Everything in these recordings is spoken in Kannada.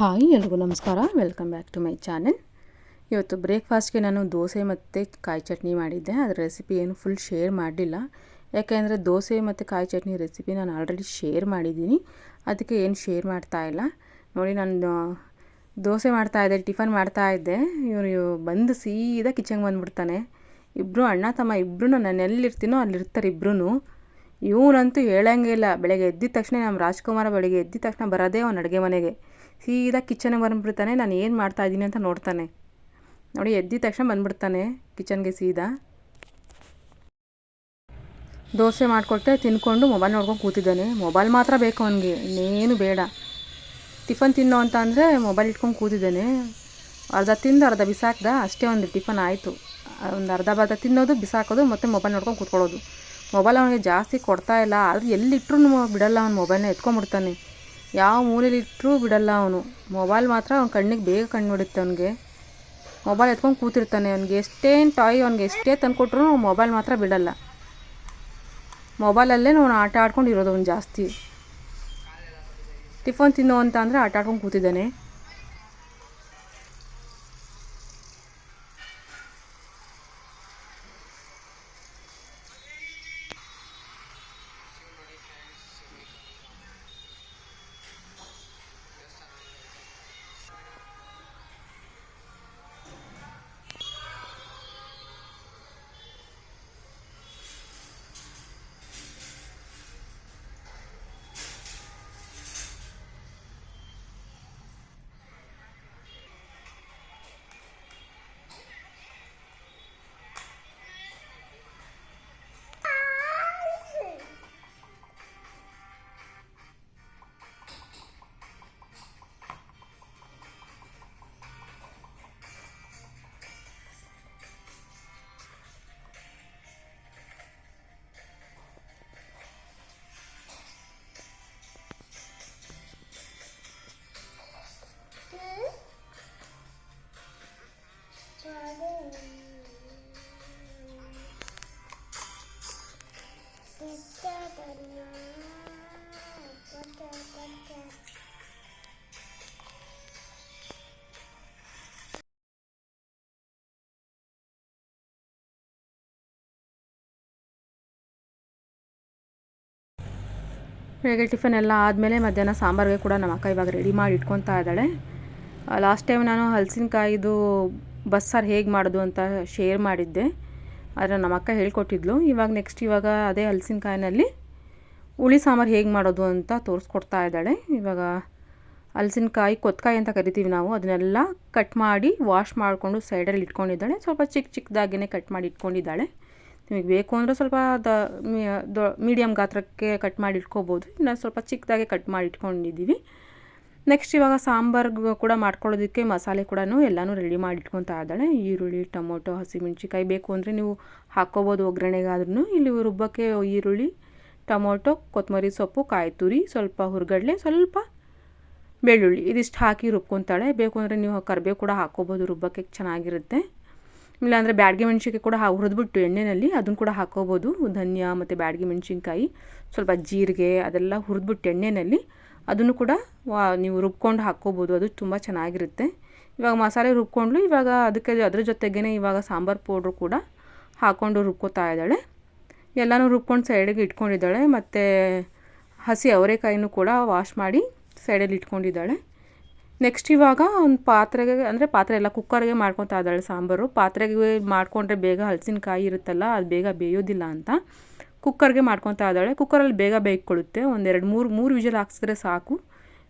ಹಾಯ್, ಎಲ್ರಿಗೂ ನಮಸ್ಕಾರ. Welcome back to my channel ಇವತ್ತು ಬ್ರೇಕ್ಫಾಸ್ಟ್ಗೆ ನಾನು ದೋಸೆ ಮತ್ತು ಕಾಯಿ ಚಟ್ನಿ ಮಾಡಿದ್ದೆ. ಅದರ ರೆಸಿಪಿ ಏನು ಫುಲ್ ಶೇರ್ ಮಾಡಲಿಲ್ಲ. ಯಾಕೆಂದರೆ ದೋಸೆ ಮತ್ತು ಕಾಯಿ ಚಟ್ನಿ ರೆಸಿಪಿ ನಾನು ಆಲ್ರೆಡಿ ಶೇರ್ ಮಾಡಿದ್ದೀನಿ. ಅದಕ್ಕೆ ಏನು ಶೇರ್ ಮಾಡ್ತಾ ಇಲ್ಲ. ನೋಡಿ, ನಾನು ದೋಸೆ ಮಾಡ್ತಾ ಇದ್ದೆ ಟಿಫನ್ ಮಾಡ್ತಾ ಇದ್ದೆ. ಇವರು ಬಂದು ಸೀದಾ ಕಿಚನ್ಗೆ ಬಂದುಬಿಡ್ತಾನೆ. ಇಬ್ಬರು ಅಣ್ಣ ತಮ್ಮ ಇಬ್ಬರು ನಾನು ಎಲ್ಲಿರ್ತೀನೋ ಅಲ್ಲಿರ್ತಾರೆ ಇಬ್ಬರೂ ಇವನಂತೂ ಹೇಳಂಗೆ ಇಲ್ಲ. ಬೆಳಗ್ಗೆ ಎದ್ದಿದ ತಕ್ಷಣ ನಮ್ಮ ರಾಜ್ಕುಮಾರ ಬೆಳಗ್ಗೆ ಎದ್ದಿದ ತಕ್ಷಣ ಬರೋದೇ ಅವ್ನು ಅಡುಗೆ ಮನೆಗೆ. ಸೀದಾ ಕಿಚನ್ಗೆ ಬಂದುಬಿಡ್ತಾನೆ, ನಾನು ಏನು ಮಾಡ್ತಾ ಇದ್ದೀನಿ ಅಂತ ನೋಡ್ತಾನೆ. ನೋಡಿ, ಎದ್ದಿದ ತಕ್ಷಣ ಬಂದುಬಿಡ್ತಾನೆ ಕಿಚನ್ಗೆ ಸೀದಾ. ದೋಸೆ ಮಾಡಿಕೊಟ್ಟೆ ತಿನ್ಕೊಂಡು ಮೊಬೈಲ್ ನೋಡ್ಕೊಂಡು ಕೂತಿದ್ದಾನೆ. ಮೊಬೈಲ್ ಮಾತ್ರ ಬೇಕು ಅವನಿಗೆ, ಇನ್ನೇನು ಬೇಡ. ಟಿಫನ್ ತಿನ್ನೋ ಅಂತ ಅಂದರೆ ಮೊಬೈಲ್ ಇಟ್ಕೊಂಡು ಕೂತಿದ್ದಾನೆ. ಅರ್ಧ ತಿಂದು ಅರ್ಧ ಬಿಸಾಕ್ದ, ಅಷ್ಟೇ ಒಂದು ಟಿಫನ್ ಆಯಿತು. ಒಂದು ಅರ್ಧ ಬರ್ಧ ತಿನ್ನೋದು, ಬಿಸಾಕೋದು, ಮತ್ತು ಮೊಬೈಲ್ ನೋಡ್ಕೊಂಡು ಕೂತ್ಕೊಳ್ಳೋದು. ಮೊಬೈಲ್ ಅವನಿಗೆ ಜಾಸ್ತಿ ಕೊಡ್ತಾ ಇಲ್ಲ. ಆದರೆ ಎಲ್ಲಿಟ್ಟರು ಬಿಡಲ್ಲ ಅವ್ನು ಮೊಬೈಲ್ನ ಎತ್ಕೊಂಡ್ಬಿಡ್ತಾನೆ. ಯಾವ ಮೂಲೆಯಲ್ಲಿಟ್ಟರೂ ಬಿಡಲ್ಲ ಅವನು. ಮೊಬೈಲ್ ಮಾತ್ರ ಅವ್ನ ಕಣ್ಣಿಗೆ ಬೇಗ ಕಣ್ಣು ನೋಡುತ್ತೆ ಅವನಿಗೆ. ಮೊಬೈಲ್ ಎತ್ಕೊಂಡು ಕೂತಿರ್ತಾನೆ ಅವ್ನಿಗೆ. ಎಷ್ಟೇನು ಟಾಯ್ ಅವ್ನಿಗೆ ಎಷ್ಟೇ ತಂದುಕೊಟ್ರು ಮೊಬೈಲ್ ಮಾತ್ರ ಬಿಡಲ್ಲ. ಮೊಬೈಲಲ್ಲೇ ಅವನು ಆಟ ಆಡ್ಕೊಂಡು ಇರೋದು ಅವ್ನು ಜಾಸ್ತಿ. ಟಿಫನ್ ತಿನ್ನೋ ಅಂತ ಅಂದರೆ ಆಟ ಆಡ್ಕೊಂಡು ಕೂತಿದ್ದಾನೆ. ಬೆಳಗ್ಗೆ ಟಿಫನ್ ಎಲ್ಲ ಆದಮೇಲೆ ಮಧ್ಯಾಹ್ನ ಸಾಂಬಾರಿಗೆ ಕೂಡ ನಮ್ಮ ಅಕ್ಕ ಇವಾಗ ರೆಡಿ ಮಾಡಿ ಇಟ್ಕೊತಾ ಇದ್ದಾಳೆ. ಲಾಸ್ಟ್ ಟೈಮ್ ನಾನು ಹಲಸಿನಕಾಯಿದು ಬಸ್ಸಾರು ಹೇಗೆ ಮಾಡೋದು ಅಂತ ಶೇರ್ ಮಾಡಿದ್ದೆ. ಆದರೆ ನಮ್ಮ ಅಕ್ಕ ಹೇಳ್ಕೊಟ್ಟಿದ್ಲು. ಇವಾಗ ನೆಕ್ಸ್ಟ್ ಇವಾಗ ಅದೇ ಹಲಸಿನಕಾಯಿನಲ್ಲಿ ಹುಳಿ ಸಾಂಬಾರು ಹೇಗೆ ಮಾಡೋದು ಅಂತ ತೋರಿಸ್ಕೊಡ್ತಾ ಇದ್ದಾಳೆ. ಇವಾಗ ಹಲಸಿನಕಾಯಿ, ಕೊತ್ಕಾಯಿ ಅಂತ ಕರಿತೀವಿ ನಾವು. ಅದನ್ನೆಲ್ಲ ಕಟ್ ಮಾಡಿ ವಾಶ್ ಮಾಡಿಕೊಂಡು ಸೈಡಲ್ಲಿ ಇಟ್ಕೊಂಡಿದ್ದಾಳೆ. ಸ್ವಲ್ಪ ಚಿಕ್ಕ ಚಿಕ್ಕದಾಗಿಯೇ ಕಟ್ ಮಾಡಿ ಇಟ್ಕೊಂಡಿದ್ದಾಳೆ. ನಿಮಗೆ ಬೇಕು ಅಂದರೆ ಸ್ವಲ್ಪ ದ ಮೀಡಿಯಮ್ ಗಾತ್ರಕ್ಕೆ ಕಟ್ ಮಾಡಿ ಇಟ್ಕೋಬೋದು. ಇನ್ನು ಸ್ವಲ್ಪ ಚಿಕ್ಕದಾಗೆ ಕಟ್ ಮಾಡಿ ಇಟ್ಕೊಂಡಿದ್ದೀವಿ. ನೆಕ್ಸ್ಟ್ ಇವಾಗ ಸಾಂಬಾರ್ಗೆ ಕೂಡ ಮಾಡ್ಕೊಳ್ಳೋದಕ್ಕೆ ಮಸಾಲೆ ಕೂಡ ಎಲ್ಲನೂ ರೆಡಿ ಮಾಡಿ ಇಟ್ಕೊತಾ ಇದ್ದಾಳೆ. ಈರುಳ್ಳಿ, ಟೊಮೊಟೊ ಹಸಿಮೆಣ್ಸಿಕಾಯಿ ಬೇಕು ಅಂದರೆ ನೀವು ಹಾಕ್ಕೋಬೋದು ಒಗ್ಗರಣೆಗಾದ್ರೂ ಇಲ್ಲಿ ರುಬ್ಬಕ್ಕೆ ಈರುಳ್ಳಿ, ಟೊಮೊಟೊ ಕೊತ್ತಂಬರಿ ಸೊಪ್ಪು, ಕಾಯಿ ತುರಿ, ಸ್ವಲ್ಪ ಹುರ್ಗಡ್ಲೆ, ಸ್ವಲ್ಪ ಬೆಳ್ಳುಳ್ಳಿ. ಇದಿಷ್ಟು ಹಾಕಿ ರುಬ್ಕೊತಾಳೆ. ಬೇಕು ಅಂದರೆ ನೀವು ಕರಿಬೇವು ಕೂಡ ಹಾಕ್ಕೋಬೋದು. ರುಬ್ಬಕ್ಕೆ ಚೆನ್ನಾಗಿರುತ್ತೆ. ಇಲ್ಲಾಂದರೆ ಬ್ಯಾಡ್ಗೆ ಮೆಣಸಿನ್ಕಾಯಿ ಕೂಡ ಹುರಿದ್ಬಿಟ್ಟು ಎಣ್ಣೆಯಲ್ಲಿ ಅದನ್ನು ಕೂಡ ಹಾಕೋಬೋದು. ಧನಿಯಾ ಮತ್ತು ಬ್ಯಾಡ್ಗೆ ಮೆಣಸಿನ್ಕಾಯಿ, ಸ್ವಲ್ಪ ಜೀರಿಗೆ ಅದೆಲ್ಲ ಹುರಿದ್ಬಿಟ್ಟು ಎಣ್ಣೆಯಲ್ಲಿ ಅದನ್ನು ಕೂಡ ನೀವು ರುಬ್ಕೊಂಡು ಹಾಕ್ಕೋಬೋದು ಅದು ತುಂಬ ಚೆನ್ನಾಗಿರುತ್ತೆ. ಇವಾಗ ಮಸಾಲೆ ರುಬ್ಕೊಂಡು ಇವಾಗ ಅದಕ್ಕೆ ಅದ್ರ ಜೊತೆಗೇ ಇವಾಗ ಸಾಂಬಾರು ಪೌಡ್ರು ಕೂಡ ಹಾಕ್ಕೊಂಡು ರುಬ್ಕೋತಾ ಇದ್ದಾಳೆ. ಎಲ್ಲನೂ ರುಬ್ಕೊಂಡು ಸೈಡಿಗೆ ಇಟ್ಕೊಂಡಿದ್ದಾಳೆ. ಮತ್ತು ಹಸಿ ಅವರೆಕಾಯಿನೂ ಕೂಡ ವಾಶ್ ಮಾಡಿ ಸೈಡಲ್ಲಿ ಇಟ್ಕೊಂಡಿದ್ದಾಳೆ. ನೆಕ್ಸ್ಟ್ ಇವಾಗ ಒಂದು ಪಾತ್ರೆಗೆ, ಅಂದರೆ ಪಾತ್ರೆ ಎಲ್ಲ ಕುಕ್ಕರ್ಗೆ ಮಾಡ್ಕೊತಾ ಇದ್ದಾಳೆ ಸಾಂಬಾರು. ಪಾತ್ರೆಗೆ ಮಾಡಿಕೊಂಡ್ರೆ ಬೇಗ ಹಲಸಿನಕಾಯಿ ಇರುತ್ತಲ್ಲ, ಅದು ಬೇಗ ಬೇಯೋದಿಲ್ಲ ಅಂತ. ಕುಕ್ಕರ್ಗೆ ಮಾಡ್ಕೊತಾ ಇದ್ದಾಳೆ ಕುಕ್ಕರಲ್ಲಿ ಬೇಗ ಬೇಯ್ಕೊಳ್ಳುತ್ತೆ ಒಂದೆರಡು ಮೂರು ಮೂರು ವಿಜಲ್ ಹಾಕ್ಸಿದ್ರೆ ಸಾಕು.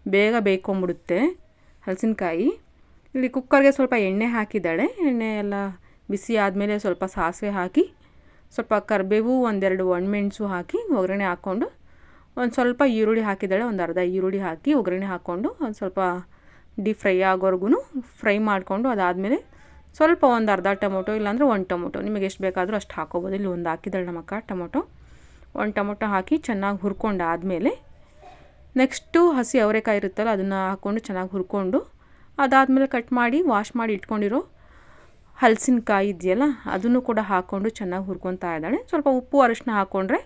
ಬೇಗ ಬೇಯ್ಕೊಂಬಿಡುತ್ತೆ ಹಲಸಿನಕಾಯಿ. ಇಲ್ಲಿ ಕುಕ್ಕರ್ಗೆ ಸ್ವಲ್ಪ ಎಣ್ಣೆ ಹಾಕಿದ್ದಾಳೆ. ಎಣ್ಣೆ ಎಲ್ಲ ಬಿಸಿ ಆದಮೇಲೆ ಸ್ವಲ್ಪ ಸಾಸಿವೆ ಹಾಕಿ, ಸ್ವಲ್ಪ ಕರಿಬೇವು ಒಂದೆರಡು ಒಣಮೆಣಸು ಹಾಕಿ ಒಗ್ಗರಣೆ ಹಾಕ್ಕೊಂಡು, ಒಂದು ಸ್ವಲ್ಪ ಈರುಳ್ಳಿ ಹಾಕಿದ್ದಾಳೆ. ಒಂದು ಅರ್ಧ ಈರುಳ್ಳಿ ಹಾಕಿ ಒಗ್ಗರಣೆ ಹಾಕ್ಕೊಂಡು, ಒಂದು ಸ್ವಲ್ಪ ಡೀಪ್ ಫ್ರೈ ಆಗೋವರೆಗೂ ಫ್ರೈ ಮಾಡಿಕೊಂಡು ಅದಾದಮೇಲೆ ಸ್ವಲ್ಪ ಒಂದು ಅರ್ಧ ಟೊಮೊಟೊ ಇಲ್ಲಾಂದರೆ ಒಂದು ಟೊಮೊಟೊ. ನಿಮಗೆ ಎಷ್ಟು ಬೇಕಾದರೂ ಅಷ್ಟು ಹಾಕೋಬೋದು. ಇಲ್ಲಿ ಒಂದು ಹಾಕಿದ್ದಾಳೆ ನಮ್ಮ ಅಕ್ಕ ಟೊಮೊಟೊ. ಒಂದು ಟೊಮೊಟೊ ಹಾಕಿ ಚೆನ್ನಾಗಿ ಹುರ್ಕೊಂಡು ಆದಮೇಲೆ ನೆಕ್ಸ್ಟು ಹಸಿ ಅವರೆಕಾಯಿ ಇರುತ್ತಲ್ಲ ಅದನ್ನು ಹಾಕ್ಕೊಂಡು ಚೆನ್ನಾಗಿ ಹುರ್ಕೊಂಡು ಅದಾದಮೇಲೆ ಕಟ್ ಮಾಡಿ ವಾಶ್ ಮಾಡಿ ಇಟ್ಕೊಂಡಿರೋ ಹಲಸಿನಕಾಯಿ ಇದೆಯಲ್ಲ ಅದನ್ನು ಕೂಡ ಹಾಕ್ಕೊಂಡು ಚೆನ್ನಾಗಿ ಹುರ್ಕೊತಾ ಇದ್ದಾಳೆ. ಸ್ವಲ್ಪ ಉಪ್ಪು ಅರಿಶಿನ ಹಾಕ್ಕೊಂಡ್ರೆ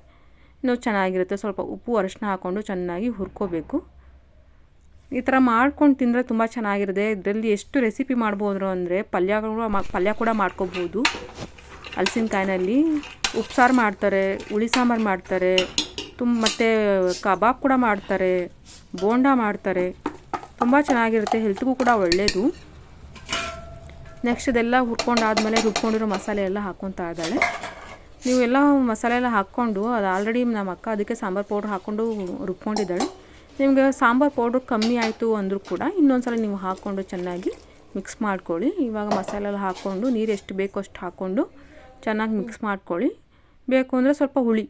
ಇನ್ನೂ ಚೆನ್ನಾಗಿರುತ್ತೆ. ಸ್ವಲ್ಪ ಉಪ್ಪು ಅರಿಶಿನ ಹಾಕ್ಕೊಂಡು ಚೆನ್ನಾಗಿ ಹುರ್ಕೋಬೇಕು. ಈ ಥರ ಮಾಡ್ಕೊಂಡು ತಿಂದರೆ ತುಂಬ ಚೆನ್ನಾಗಿರುತ್ತೆ. ಇದರಲ್ಲಿ ಎಷ್ಟು ರೆಸಿಪಿ ಮಾಡ್ಬೋದು ಅಂದರೆ ಪಲ್ಯ ಕೂಡ ಪಲ್ಯ ಕೂಡ ಮಾಡ್ಕೋಬೋದು. ಹಲಸಿನಕಾಯಿನಲ್ಲಿ ಉಪ್ಸಾರು ಮಾಡ್ತಾರೆ, ಹುಳಿ ಸಾಂಬಾರು ಮಾಡ್ತಾರೆ ತುಂಬ ಮತ್ತು ಕಬಾಬ್ ಕೂಡ ಮಾಡ್ತಾರೆ, ಬೋಂಡ ಮಾಡ್ತಾರೆ. ತುಂಬ ಚೆನ್ನಾಗಿರುತ್ತೆ, ಹೆಲ್ತ್ಗೂ ಕೂಡ ಒಳ್ಳೆಯದು ನೆಕ್ಸ್ಟ್ ಇದೆಲ್ಲ ಹುರ್ಕೊಂಡಾದಮೇಲೆ ರುಬ್ಕೊಂಡಿರೋ ಮಸಾಲೆ ಎಲ್ಲ ಹಾಕ್ಕೊತಾ ಇದ್ದಾಳೆ. ನೀವೆಲ್ಲ ಮಸಾಲೆ ಎಲ್ಲ ಹಾಕ್ಕೊಂಡು, ಅದು ಆಲ್ರೆಡಿ ನಮ್ಮ ಅಕ್ಕ ಅದಕ್ಕೆ ಸಾಂಬಾರು ಪೌಡ್ರ್ ಹಾಕ್ಕೊಂಡು ರುಬ್ಕೊಂಡಿದ್ದಾಳೆ. ನಿಮಗೆ ಸಾಂಬಾರು ಪೌಡ್ರ್ ಕಮ್ಮಿ ಆಯಿತು ಅಂದರೂ ಕೂಡ ಇನ್ನೊಂದು ಸಲ ನೀವು ಹಾಕ್ಕೊಂಡು ಚೆನ್ನಾಗಿ ಮಿಕ್ಸ್ ಮಾಡ್ಕೊಳ್ಳಿ. ಇವಾಗ ಮಸಾಲೆ ಎಲ್ಲ ಹಾಕ್ಕೊಂಡು ನೀರು ಎಷ್ಟು ಬೇಕೋ ಅಷ್ಟು ಹಾಕ್ಕೊಂಡು ಚೆನ್ನಾಗಿ ಮಿಕ್ಸ್ ಮಾಡ್ಕೊಳ್ಳಿ. ಬೇಕು ಅಂದರೆ ಸ್ವಲ್ಪ ಹುಳಿ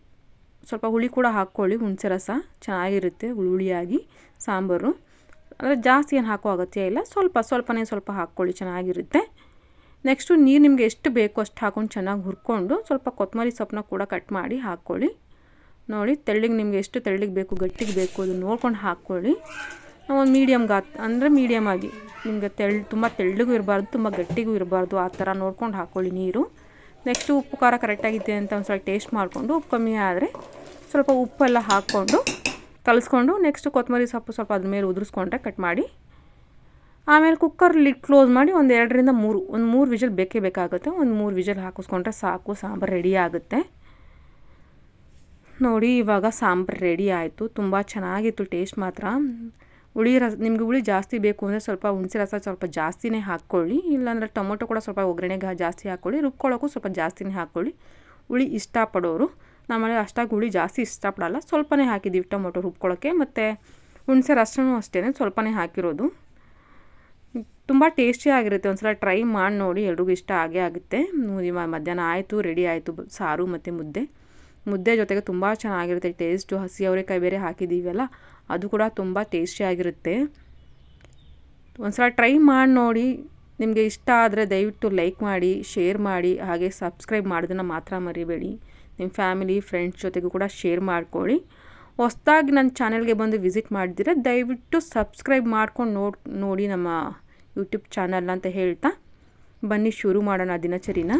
ಸ್ವಲ್ಪ ಹುಳಿ ಕೂಡ ಹಾಕ್ಕೊಳ್ಳಿ. ಹುಣಸೆ ರಸ ಚೆನ್ನಾಗಿರುತ್ತೆ ಹುಳಿ ಹುಳಿಯಾಗಿ ಸಾಂಬಾರು. ಅಂದರೆ ಜಾಸ್ತಿ ಏನು ಹಾಕೋ ಅಗತ್ಯ ಇಲ್ಲ. ಸ್ವಲ್ಪ, ಸ್ವಲ್ಪನೇ ಸ್ವಲ್ಪ ಹಾಕ್ಕೊಳ್ಳಿ, ಚೆನ್ನಾಗಿರುತ್ತೆ. ನೆಕ್ಸ್ಟು ನೀರು ನಿಮಗೆ ಎಷ್ಟು ಬೇಕೋ ಅಷ್ಟು ಹಾಕ್ಕೊಂಡು ಚೆನ್ನಾಗಿ ಹುರ್ಕೊಂಡು ಸ್ವಲ್ಪ ಕೊತ್ತಂಬರಿ ಸೊಪ್ಪನ್ನ ಕೂಡ ಕಟ್ ಮಾಡಿ ಹಾಕ್ಕೊಳ್ಳಿ. ನೋಡಿ, ತೆಳ್ಳಗೆ ನಿಮಗೆ ಎಷ್ಟು ತೆಳ್ಳಗೆ ಬೇಕು, ಗಟ್ಟಿಗೆ ಬೇಕು ಅದನ್ನು ನೋಡ್ಕೊಂಡು ಹಾಕ್ಕೊಳ್ಳಿ. ಒಂದು ಮೀಡಿಯಮ್ ಗಾತ್, ಅಂದರೆ ಮೀಡಿಯಮ್ ಆಗಿ. ನಿಮಗೆ ತೆಳ್, ತುಂಬ ತೆಳ್ಳಗೂ ಇರಬಾರ್ದು, ತುಂಬ ಗಟ್ಟಿಗೂ ಇರಬಾರ್ದು, ಆ ಥರ ನೋಡ್ಕೊಂಡು ಹಾಕ್ಕೊಳ್ಳಿ ನೀರು. ನೆಕ್ಸ್ಟು ಉಪ್ಪು ಖಾರ ಕರೆಕ್ಟಾಗಿದೆ ಅಂತ ಒಂದು ಸ್ವಲ್ಪ ಟೇಸ್ಟ್ ಮಾಡಿಕೊಂಡು, ಉಪ್ಪು ಕಮ್ಮಿ ಆದರೆ ಸ್ವಲ್ಪ ಉಪ್ಪೆಲ್ಲ ಹಾಕ್ಕೊಂಡು ಕಲಿಸ್ಕೊಂಡು ನೆಕ್ಸ್ಟು ಕೊತ್ತಂಬರಿ ಸೊಪ್ಪು ಸ್ವಲ್ಪ ಅದ್ರ ಮೇಲೆ ಉದುರಿಸ್ಕೊಂಡ್ರೆ ಕಟ್ ಮಾಡಿ. ಆಮೇಲೆ ಕುಕ್ಕರ್ ಲಿಡ್ ಕ್ಲೋಸ್ ಮಾಡಿ ಒಂದು ಎರಡರಿಂದ ಮೂರು, ಒಂದು ಮೂರು ವಿಜಲ್ ಬೇಕೇ ಬೇಕಾಗುತ್ತೆ. ಒಂದು ಮೂರು ವಿಜಲ್ ಹಾಕಿಸ್ಕೊಂಡ್ರೆ ಸಾಕು, ಸಾಂಬಾರು ರೆಡಿ ಆಗುತ್ತೆ. ನೋಡಿ, ಇವಾಗ ಸಾಂಬಾರು ರೆಡಿ ಆಯಿತು. ತುಂಬ ಚೆನ್ನಾಗಿತ್ತು ಟೇಸ್ಟ್ ಮಾತ್ರ. ಹುಳಿ ರಸ, ನಿಮಗೆ ಹುಳಿ ಜಾಸ್ತಿ ಬೇಕು ಅಂದರೆ ಸ್ವಲ್ಪ ಹುಣಸೆ ರಸ ಸ್ವಲ್ಪ ಜಾಸ್ತಿನೇ ಹಾಕ್ಕೊಳ್ಳಿ. ಇಲ್ಲಾಂದರೆ ಟೊಮೊಟೊ ಕೂಡ ಸ್ವಲ್ಪ ಒಗ್ಗರಣೆಗೆ ಜಾಸ್ತಿ ಹಾಕ್ಕೊಳ್ಳಿ. ರುಬ್ಕೊಳ್ಳೋಕ್ಕೂ ಸ್ವಲ್ಪ ಜಾಸ್ತಿನೇ ಹಾಕ್ಕೊಳ್ಳಿ. ಹುಳಿ ಇಷ್ಟಪಡೋರು. ನಮ್ಮಲ್ಲಿ ಅಷ್ಟಾಗಿ ಹುಳಿ ಜಾಸ್ತಿ ಇಷ್ಟಪಡಲ್ಲ. ಸ್ವಲ್ಪನೇ ಹಾಕಿದ್ದೀವಿ ಟೊಮೊಟೊ ರುಬ್ಕೊಳ್ಳೋಕ್ಕೆ. ಮತ್ತು ಹುಣಸೆ ರಸನೂ ಅಷ್ಟೇ ಸ್ವಲ್ಪನೇ ಹಾಕಿರೋದು. ತುಂಬ ಟೇಸ್ಟಿಯಾಗಿರುತ್ತೆ ಒಂದು ಸಲ ಟ್ರೈ ಮಾಡಿ ನೋಡಿ ಎಲ್ರಿಗೂ ಇಷ್ಟ ಆಗೇ ಆಗುತ್ತೆ. ಮಧ್ಯಾಹ್ನ ಆಯಿತು ರೆಡಿ ಆಯಿತು, ಸಾರು ಮತ್ತು ಮುದ್ದೆ. ಮುದ್ದೆ ಜೊತೆಗೆ ತುಂಬ ಚೆನ್ನಾಗಿರುತ್ತೆ ಟೇಸ್ಟು ಹಸಿ ಅವರೆಕಾಯಿ ಬೇರೆ ಹಾಕಿದ್ದೀವಲ್ಲ, ಅದು ಕೂಡ ತುಂಬ ಟೇಸ್ಟಿಯಾಗಿರುತ್ತೆ ಒಂದು ಸಲ ಟ್ರೈ ಮಾಡಿ ನೋಡಿ, ನಿಮಗೆ ಇಷ್ಟ ಆದರೆ ದಯವಿಟ್ಟು ಲೈಕ್ ಮಾಡಿ ಶೇರ್ ಮಾಡಿ, ಹಾಗೆ ಸಬ್ಸ್ಕ್ರೈಬ್ ಮಾಡೋದನ್ನು ಮಾತ್ರ ಮರಿಬೇಡಿ. ನಿಮ್ಮ ಫ್ಯಾಮಿಲಿ ಫ್ರೆಂಡ್ಸ್ ಜೊತೆಗೂ ಕೂಡ ಶೇರ್ ಮಾಡ್ಕೊಳ್ಳಿ. ಹೊಸ್ದಾಗಿ ನನ್ನ ಚಾನಲ್ಗೆ ಬಂದು ವಿಸಿಟ್ ಮಾಡಿದರೆ, ದಯವಿಟ್ಟು ಸಬ್ಸ್ಕ್ರೈಬ್ ಮಾಡ್ಕೊಂಡು ನೋಡಿ ನೋಡಿ ನಮ್ಮ ಯೂಟ್ಯೂಬ್ ಚಾನಲ್ ಅಂತ ಹೇಳ್ತಾ, ಬನ್ನಿ ಶುರು ಮಾಡೋಣ ದಿನಚರಿನ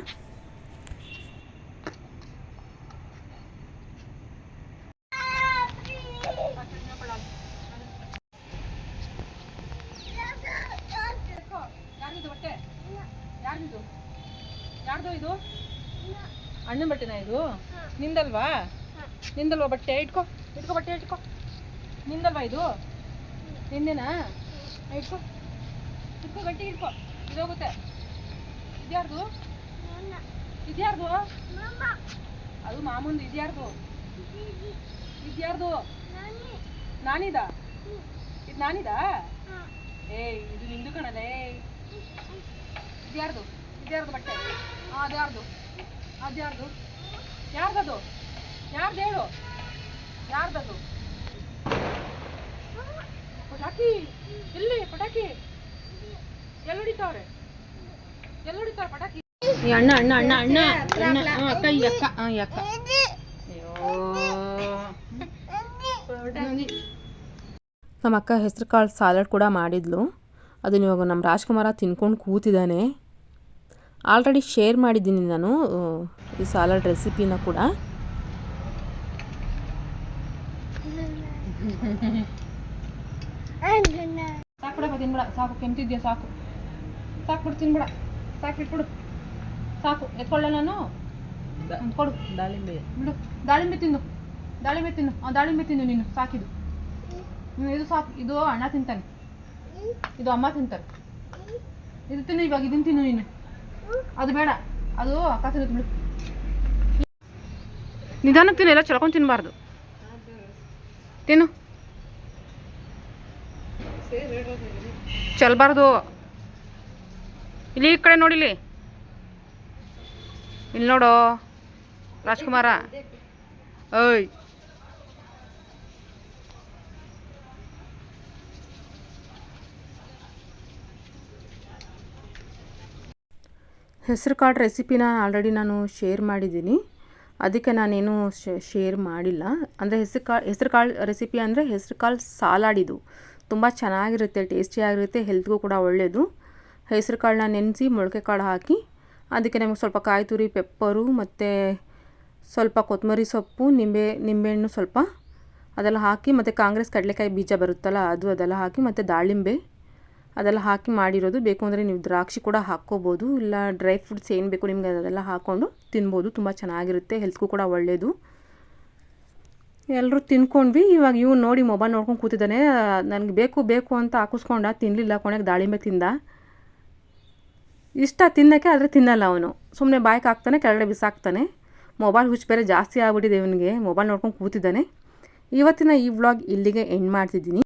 ಯಾರ್ದು ಬಟ್ಟೆ ಯಾರ್ದು ಇದು? ಅಣ್ಣನ ಬಟ್ಟೆನಾ ಇದು? ನಿಂದಲ್ವಾ? ನಿಂದಲ್ವಾ ಬಟ್ಟೆ? ಇಟ್ಕೋ. ಇಟ್ಕೋ ಬಟ್ಟೆ ಇಟ್ಕೋ. ನಿಂದಲ್ವಾ ಇದು? ನಿಂದೇನಾ? ಇಟ್ಕೋ. ಇಟ್ಕೋ ಗಟ್ಟಿ ಇಟ್ಕೋ. ಇದೋಗುತ್ತೆ ಇದ್ಯಾರ್ದು? ಇದ್ಯಾರ್ದು? ಅದು ಮಾಮೂನ್ ಇದ್ಯಾರ್ದು? ಇದ್ಯಾರ್ದು? ನಾನಿದ? ಇದು ನಾನಿದಾ? ಏಯ್ ಇದು ನಿಂದು ಕಣಲೇ. ಇದ್ಯಾರ್ದು? ಇದ್ಯಾರ್ದು ಬಟ್ಟೆ? ಅದ್ಯಾರ್ದು ಅದ್ಯಾರ್ದು ಯಾರ್ದದು? ಯಾರ್ದು ಹೇಳು? ಯಾರ್ದದು? ಪಟಾಕಿ. ಇಲ್ಲಿ ಪಟಾಕಿ. ಎಲ್ಲಿ ಹೊಡಿತಾವ್ರೆ? ಎಲ್ಲಿ ಹೊಡಿತಾವ್ರೆ ಪಟಾಕಿ? ಅಣ್ಣ ಅಣ್ಣ ಅಣ್ಣ ಅಣ್ಣ ಅಣ್ಣ ಅಕ್ಕ ಈ ಅಕ್ಕ ಈ ಅಕ್ಕ. ನಮ್ಮ ಅಕ್ಕ ಹೆಸರು ಕಾಳು ಸಾಲಡ್ ಕೂಡ ಮಾಡಿದ್ಲು. ಅದನ್ನ ಇವಾಗ ನಮ್ಮ ರಾಜ್ಕುಮಾರ ತಿನ್ಕೊಂಡು ಕೂತಿದ್ದಾನೆ. ಆಲ್ರೆಡಿ ಶೇರ್ ಮಾಡಿದ್ದೀನಿ ನಾನು ಈ ಸಾಲಡ್ ರೆಸಿಪಿನ ಕೂಡ. ಸಾಕು ಬಿಡಪ್ಪ ತಿನ್ಬಿಡ ಸಾಕು ಕೆಮ್ತಿದ್ಯಾ ಸಾಕು. ಸಾಕು ಬಿಡು ತಿನ್ಬಿಡ ಸಾಕು ಇಟ್ಬಿಡು. ಸಾಕು ಎತ್ಕೊಳ್ಳ ನಾನು? ಕೊಡು. ದಾಳಿಂಬೆ. ಬಿಡು. ದಾಳಿಂಬೆ ತಿನ್ನು. ದಾಳಿಂಬೆ ತಿನ್ನು. ಆ ದಾಳಿಂಬೆ ತಿನ್ನು ನೀನು ಸಾಕಿದು ಇದು ಸಾಕು. ಇದು ಅಣ್ಣ ತಿಂತಾನೆ. ಇದು ಅಮ್ಮ ತಿಂತಾರೆ. ಇದು ತಿನ್ನು ಇವಾಗ ಇದನ್ನ ತಿನ್ನು ನೀನು. ಅದು ಬೇಡ. ಅದು ಅಕ್ಕ ಬಿಡು. ನಿಧಾನಕ್ಕೆ ತಿನ್ನು, ಎಲ್ಲ ಚಳ್ಕೊಂಡು ತಿನ್ನಬಾರ್ದು ತಿನ್ನು. ಚಲ್ಬಾರ್ದು. ಇಲ್ಲಿ ಈ ಕಡೆ ನೋಡಿಲಿ ಇಲ್ಲಿ ನೋಡು. ರಾಜ್ಕುಮಾರ. ಓಯ್. ಹೆಸರು ಕಾಳು ರೆಸಿಪಿನ ಆಲ್ರೆಡಿ ನಾನು ಶೇರ್ ಮಾಡಿದ್ದೀನಿ. ಅದಕ್ಕೆ ನಾನೇನು ಶೇರ್ ಮಾಡಿಲ್ಲ. ಅಂದರೆ ಹೆಸರು ಕಾಳು ಹೆಸರು ಕಾಳು ರೆಸಿಪಿ ಅಂದರೆ ಹೆಸರು ಕಾಳು ಸಾಲಾಡಿದು ತುಂಬ ಚೆನ್ನಾಗಿರುತ್ತೆ, ಟೇಸ್ಟಿಯಾಗಿರುತ್ತೆ, ಹೆಲ್ತ್ಗೂ ಕೂಡ ಒಳ್ಳೆಯದು ಹೆಸರು ಕಾಳನ್ನ ನೆನೆಸಿ ಮೊಳಕೆ ಕಾಳು ಹಾಕಿ, ಅದಕ್ಕೆ ನಮಗೆ ಸ್ವಲ್ಪ ಕಾಯಿ ತುರಿ, ಪೆಪ್ಪರು ಮತ್ತು ಸ್ವಲ್ಪ ಕೊತ್ತಂಬರಿ ಸೊಪ್ಪು, ನಿಂಬೆ, ನಿಂಬೆಹಣ್ಣು ಸ್ವಲ್ಪ ಅದೆಲ್ಲ ಹಾಕಿ ಮತ್ತು ಕಾಂಗ್ರೆಸ್ ಕಡಲೆಕಾಯಿ ಬೀಜ ಬರುತ್ತಲ್ಲ ಅದು ಅದೆಲ್ಲ ಹಾಕಿ ಮತ್ತು ದಾಳಿಂಬೆ ಅದೆಲ್ಲ ಹಾಕಿ ಮಾಡಿರೋದು. ಬೇಕು ಅಂದರೆ ನೀವು ದ್ರಾಕ್ಷಿ ಕೂಡ ಹಾಕ್ಕೋಬೋದು. ಇಲ್ಲ ಡ್ರೈ ಫ್ರೂಟ್ಸ್ ಏನು ಬೇಕು ನಿಮಗೆ ಅದೆಲ್ಲ ಹಾಕ್ಕೊಂಡು ತಿನ್ಬೋದು. ತುಂಬ ಚೆನ್ನಾಗಿರುತ್ತೆ. ಹೆಲ್ತ್ಗೂ ಕೂಡ ಒಳ್ಳೆಯದು ಎಲ್ಲರೂ ತಿನ್ಕೊಂಡ್ವಿ. ಇವಾಗ ಇವ್ನು ನೋಡಿ ಮೊಬೈಲ್ ನೋಡ್ಕೊಂಡು ಕೂತಿದ್ದಾನೆ. ನನಗೆ ಬೇಕು ಬೇಕು ಅಂತ ಹಾಕಿಸ್ಕೊಂಡ ತಿನ್ನಲಿಲ್ಲ ಕೊನೆಗೆ ದಾಳಿಂಬೆ ತಿಂದ. ಇಷ್ಟ ತಿನ್ನೋಕ್ಕೆ ಆದರೆ ತಿನ್ನಲ್ಲ ಅವನು. ಸುಮ್ಮನೆ ಬಾಯ್ಗೆ ಹಾಕ್ತಾನೆ, ಕೆಳಗಡೆ ಬಿಸಾಕ್ತಾನೆ. ಮೊಬೈಲ್ ಹುಚ್ಚು ಬೇರೆ ಜಾಸ್ತಿ ಆಗ್ಬಿಟ್ಟಿದೆ ಇವನಿಗೆ. ಮೊಬೈಲ್ ನೋಡ್ಕೊಂಡು ಕೂತಿದ್ದಾನೆ. ಇವತ್ತಿನ ಈ ವ್ಲಾಗ್ ಇಲ್ಲಿಗೆ ಎಂಡ್ ಮಾಡ್ತಿದ್ದೀನಿ.